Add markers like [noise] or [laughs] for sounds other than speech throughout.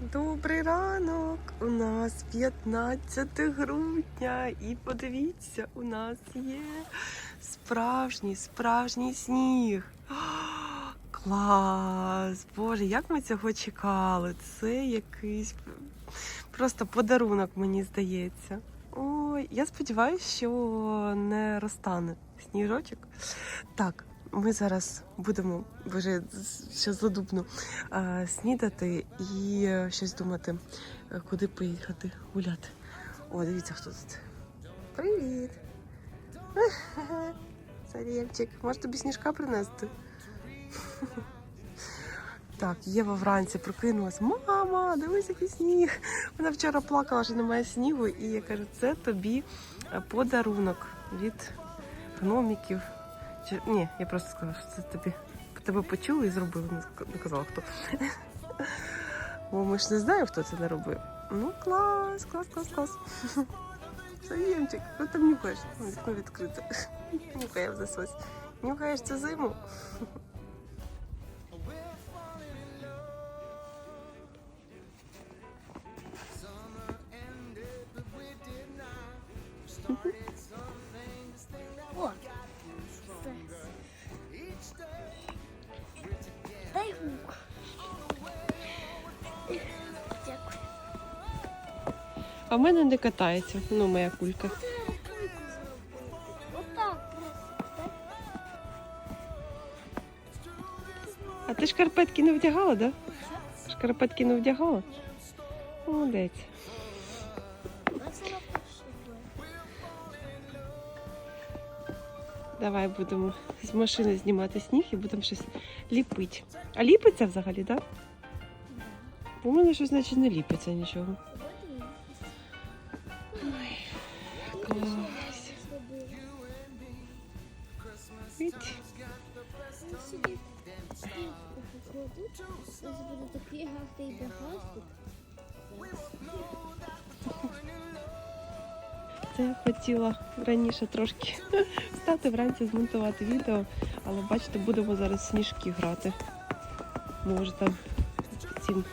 Добрий ранок! У нас 15 грудня, і подивіться, у нас є справжній, справжній сніг. Клас! Боже, як ми цього чекали! Це якийсь просто подарунок, мені здається. Ой, я сподіваюся, що не розтане сніжочок. Так, ми зараз будемо вже ще задубну е, снідати і е, щось думати, е, куди поїхати гуляти. О, дивіться, хто тут. Привіт! [laughs] Царєвчик, може тобі сніжка принести? [laughs] Так, Єва вранці прокинулась. Мама, дивись, який сніг. Вона вчора плакала, що немає снігу, і я кажу, це тобі е, подарунок від гномиків. Чи... Ні, я просто сказала, що це тобі тебе почули і зробили, не казала хто. Бо ми ж не знаємо, хто це не робив. Ну, клас, клас, клас, клас. Саємчик, ну там нюхаєш? Вікно відкрите. Нюхає в засось. Нюхаєш цю зиму. А в мене не катається, ну, моя кулька. Так? А ти шкарпетки не вдягала, да? Шкарпетки не вдягала? Молодець. Давай будемо з машини знімати сніг і будемо щось ліпити. А ліпиться взагалі, так? Да? В мене щось значить не ліпиться нічого. Це хотіла раніше трошки [laughs] встати вранці, змонтувати відео, але бачите, будемо зараз сніжки грати. Може там ці е,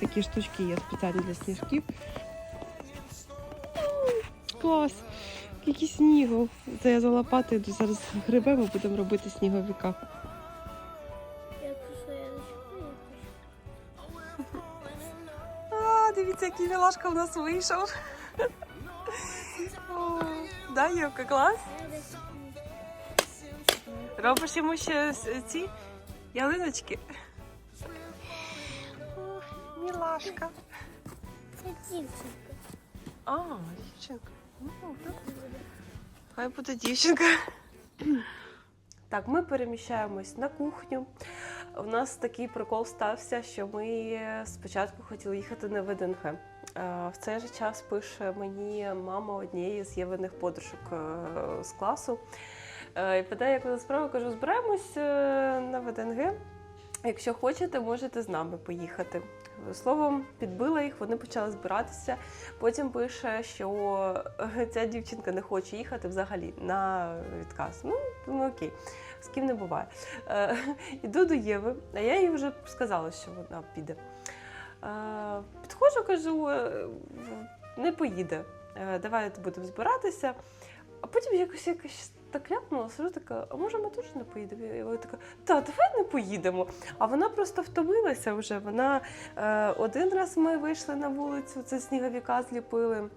такі штучки є спеціальні для сніжків. Клас! Скільки снігу! Це я за лопатою йду зараз грибемо, будемо робити чекаю, А, дивіться, який мілашка в нас вийшов. Да, Євка, клас? Робиш йому ще ці ялиночки. Ох, мілашка. Це дівчинка. А, дівчинка. Ну, так. Хай буде дівчинка. Так, ми переміщаємось на кухню. У нас такий прикол стався, що ми спочатку хотіли їхати на ВДНГ. Е, В цей же час пише мені мама однієї з євиних подружок е, з класу. Е, І питає, як вона справа, кажу, збираємось е, на ВДНГ. Якщо хочете, можете з нами поїхати. Словом, підбила їх, вони почали збиратися. Потім пише, що ця дівчинка не хоче їхати взагалі на відказ. Ну, думаю, окей, з ким не буває. Іду до Єви, а я їй вже сказала, що вона піде. Підходжу, кажу, е, не поїде. Е, Давай будемо збиратися. А потім якось якось так ляпнула, сижу така, а може ми теж не поїдемо? І вона така, та, давай не поїдемо. А вона просто втомилася вже. Вона е, один раз ми вийшли на вулицю, це сніговіка зліпили.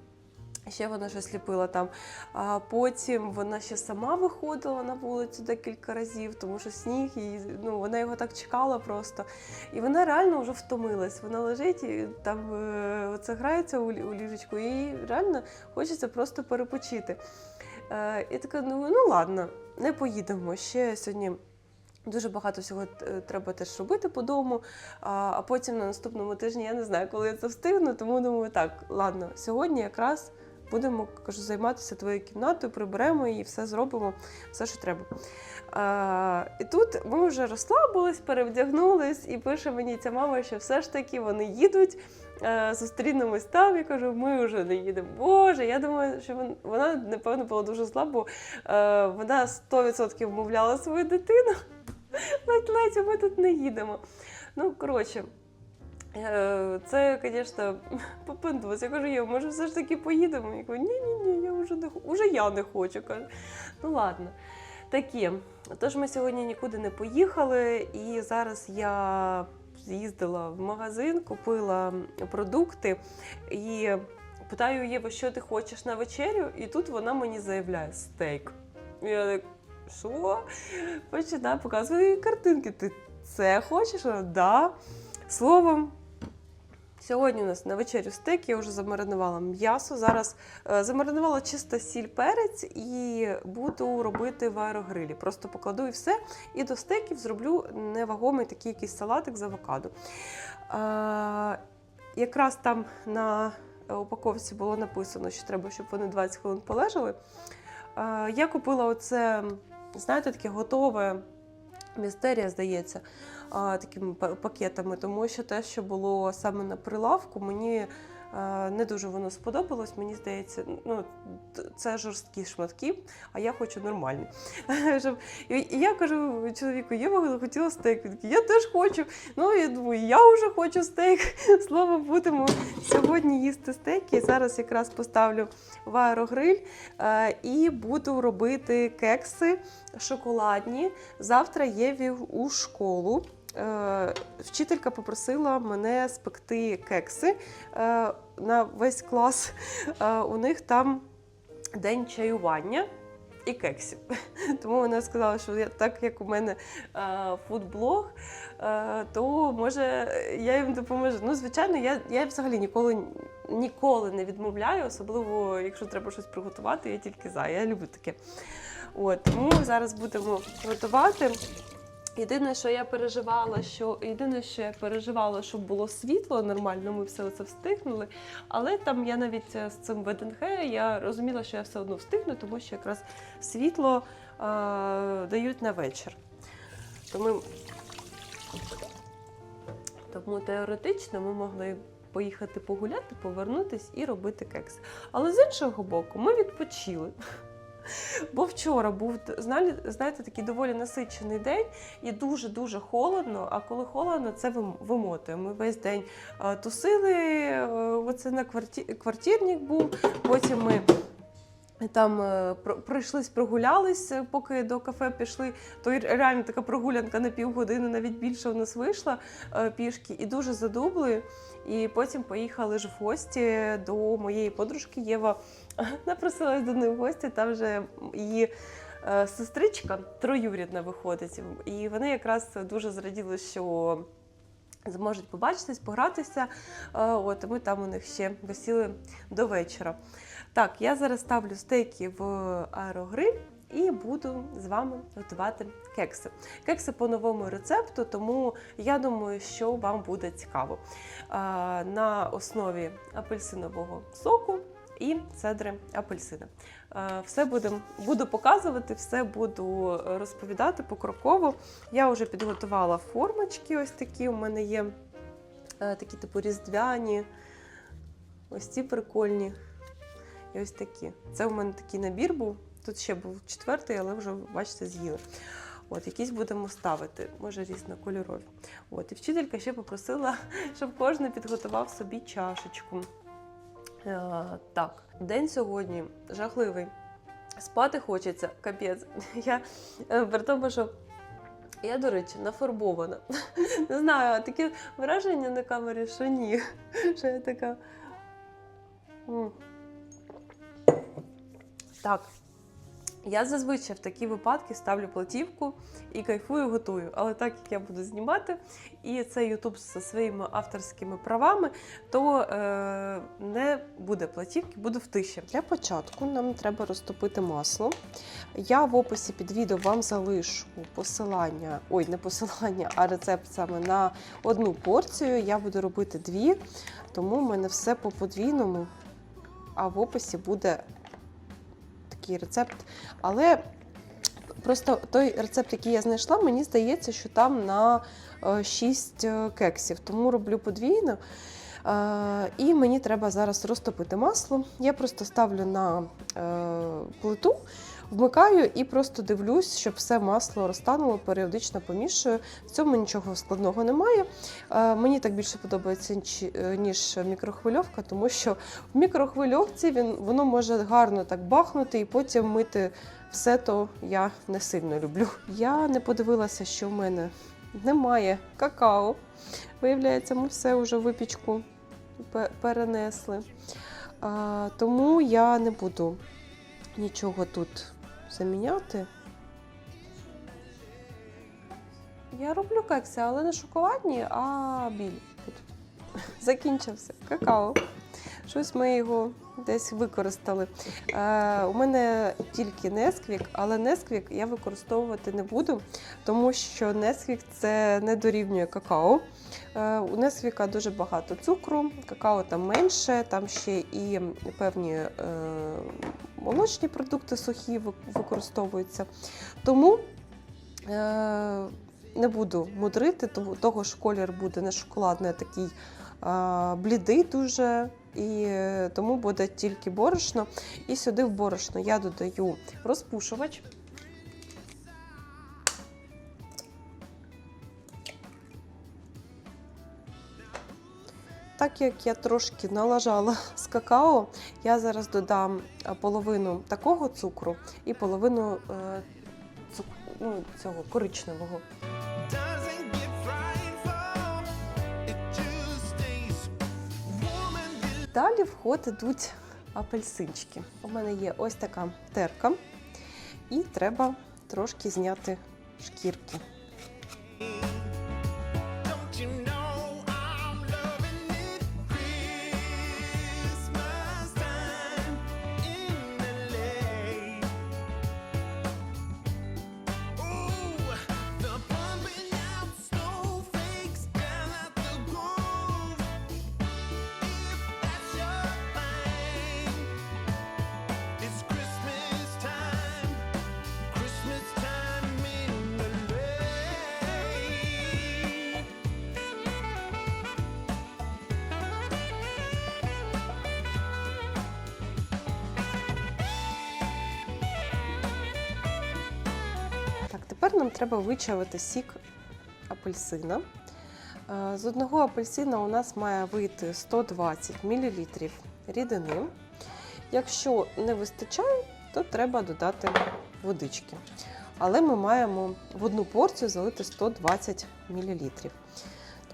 Ще вона щось ліпила там. А потім вона ще сама виходила на вулицю декілька разів, тому що сніг, і, ну, вона його так чекала просто. І вона реально вже втомилась. Вона лежить і там е, оце грається у, ліжечку, і реально хочеться просто перепочити. Е, і така, ну, ну ладно, не поїдемо. Ще сьогодні. Дуже багато всього е, треба теж робити по дому. А потім на наступному тижні я не знаю, коли я це встигну, тому думаю, так, ладно, сьогодні якраз будемо кажу, займатися твоєю кімнатою, приберемо її, все зробимо, все, що треба. А, і тут ми вже розслабились, перевдягнулись, і пише мені ця мама, що все ж таки вони їдуть. е, Зустрінемось там, я кажу, ми вже не їдемо. Боже, я думаю, що вона, напевно, була дуже зла, бо е, вона 100% вмовляла свою дитину. [laughs] Ледь-ледь, ми тут не їдемо. Ну, коротше, Це, звісно, [laughs] попиндос. Я кажу, я може все ж таки поїдемо. Я кажу, ні, ні, ні, я вже не хо- уже я не хочу. Кажу, ну ладно. Такі. Тож ми сьогодні нікуди не поїхали, і зараз я з'їздила в магазин, купила продукти і питаю Єву, що ти хочеш на вечерю? І тут вона мені заявляє стейк. Я так, що? Починаю показувати картинки. Ти це хочеш? Да. Словом, сьогодні у нас на вечерю стейк, я вже замаринувала м'ясо. Зараз е, замаринувала чисто сіль перець і буду робити в аерогрилі. Просто покладу і все. І до стейків зроблю невагомий такий якийсь салатик з авокадо. Е, якраз там на упаковці було написано, що треба, щоб вони 20 хвилин полежали. Е, я купила оце, знаєте, таке готове містерія, здається, такими пакетами, тому що те, що було саме на прилавку, мені не дуже воно сподобалось. Мені здається, ну це жорсткі шматки, а я хочу нормальні. [laughs] І я кажу чоловіку, я би хотіла стейк. Він я теж хочу. Ну я думаю, я вже хочу стейк. [laughs] Слово будемо сьогодні їсти стейки. Зараз якраз поставлю в аерогриль е, і буду робити кекси шоколадні. Завтра Єві у школу. Е, Вчителька попросила мене спекти кекси е, на весь клас. Е, У них там день чаювання. І кексів. [laughs] Тому вона сказала, що так як у мене фудблог, то може я їм допоможу. Ну, звичайно, я, я взагалі ніколи, ніколи не відмовляю, особливо якщо треба щось приготувати, я тільки за. Я люблю таке. От, тому зараз будемо готувати. Єдине, що я переживала, що єдине, що я переживала, щоб було світло нормально, ми все це встигнули. Але там я навіть е, з цим ВДНГ я розуміла, що я все одно встигну, тому що якраз світло е, дають на вечір. Тому, тому теоретично ми могли поїхати погуляти, повернутись і робити кекс. Але з іншого боку, ми відпочили. Бо вчора був знаєте, такий доволі насичений день і дуже-дуже холодно. А коли холодно, це вимотує. Ми весь день е, тусили, е, оце на кварті... квартирник був. Потім ми там е, пройшлись, прогулялись, поки до кафе пішли. То реально така прогулянка на півгодини, навіть більше у нас вийшла пішки, і дуже задубли. І потім поїхали ж в гості до моєї подружки Єва. [laughs] Напросилась до неї в гості, там вже її е, сестричка троюрідна виходить. І вони якраз дуже зраділи, що зможуть побачитись, погратися. Е, От ми там у них ще висіли до вечора. Так, я зараз ставлю стейки в аерогриль і буду з вами готувати кекси. Кекси по новому рецепту, тому я думаю, що вам буде цікаво. Е, На основі апельсинового соку і цедри апельсина. Е, Все будем, буду показувати, все буду розповідати покроково. Я вже підготувала формочки, ось такі. У мене є е, такі типу різдвяні, ось ці прикольні. І ось такі. Це у мене такий набір був. Тут ще був четвертий, але вже, бачите, з'їли. От, якісь будемо ставити, може різнокольорові. От, і вчителька ще попросила, [laughs] щоб кожен підготував собі чашечку. Е, так, день сьогодні жахливий. Спати хочеться, капець. [laughs] Я е, при тому, що я, до речі, нафарбована. [laughs] Не знаю, таке враження на камері, що ні. [laughs] Що я така. Так. Я зазвичай в такі випадки ставлю платівку і кайфую, готую. Але так як я буду знімати, і це Ютуб зі своїми авторськими правами, то е, не буде платівки, буду в тиші. Для початку нам треба розтопити масло. Я в описі під відео вам залишу посилання, ой, не посилання, а рецепт саме на одну порцію. Я буду робити дві, тому в мене все по подвійному, а в описі буде такий рецепт. Але просто той рецепт, який я знайшла, мені здається, що там на 6 кексів, тому роблю подвійно. Е, І мені треба зараз розтопити масло. Я просто ставлю на е, плиту. Вмикаю і просто дивлюсь, щоб все масло розтануло, періодично помішую. В цьому нічого складного немає. Е, Мені так більше подобається, е, ніж мікрохвильовка, тому що в мікрохвильовці він, воно може гарно так бахнути і потім мити все то я не сильно люблю. Я не подивилася, що в мене немає какао. Виявляється, ми все вже випічку перенесли. А, тому я не буду нічого тут заміняти. Я роблю кекси, але не шоколадні, а білі. [laughs] Закінчився какао. Щось ми його десь використали. Е, у мене тільки Несквік, але Несквік я використовувати не буду, тому що Несквік це не дорівнює какао. Е, у Несквіка дуже багато цукру, какао там менше, там ще і певні е, молочні продукти сухі використовуються. Тому е, не буду мудрити, тому того ж колір буде не шоколадний, а такий е блідий дуже. І тому буде тільки борошно. І сюди в борошно я додаю розпушувач. Так як я трошки налажала з какао, я зараз додам половину такого цукру і половину е, цук... ну, цього коричневого. Далі в ход ідуть апельсинчики. У мене є ось така терка, і треба трошки зняти шкірки. Тепер нам треба вичавити сік апельсина. Е, З одного апельсина у нас має вийти 120 мл рідини. Якщо не вистачає, то треба додати водички. Але ми маємо в одну порцію залити 120 мл.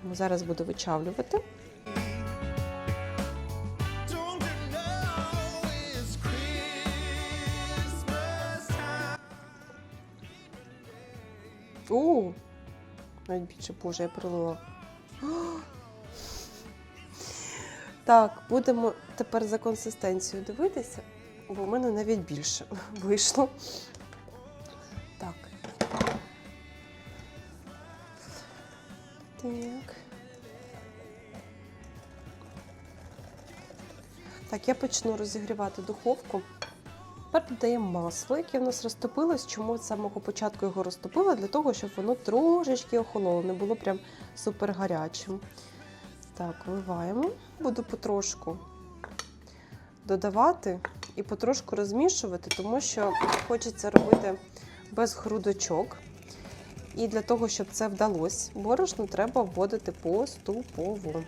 Тому зараз буду вичавлювати. О, навіть більше, боже, я пролила. Так, будемо тепер за консистенцією дивитися, бо в мене навіть більше [laughs] вийшло. Так. Так. Так, я почну розігрівати духовку. Тепер додаємо масло, яке в нас розтопилось. Чому з самого початку його розтопила? Для того, щоб воно трошечки охололо, не було прям супер гарячим. Так, вливаємо. Буду потрошку додавати і потрошку розмішувати, тому що хочеться робити без грудочок. І для того, щоб це вдалося, борошно треба вводити поступово.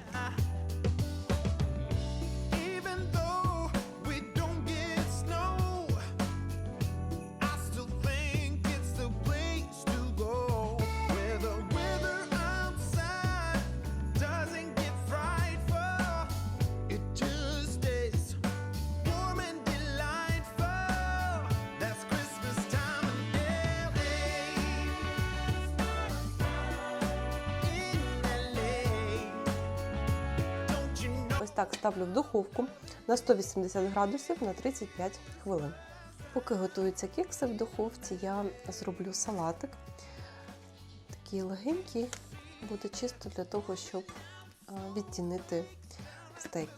Так ставлю в духовку на 180 градусів на 35 хвилин. Поки готуються кекси в духовці, я зроблю салатик. Такий легенький, буде чисто для того, щоб відтінити стейк.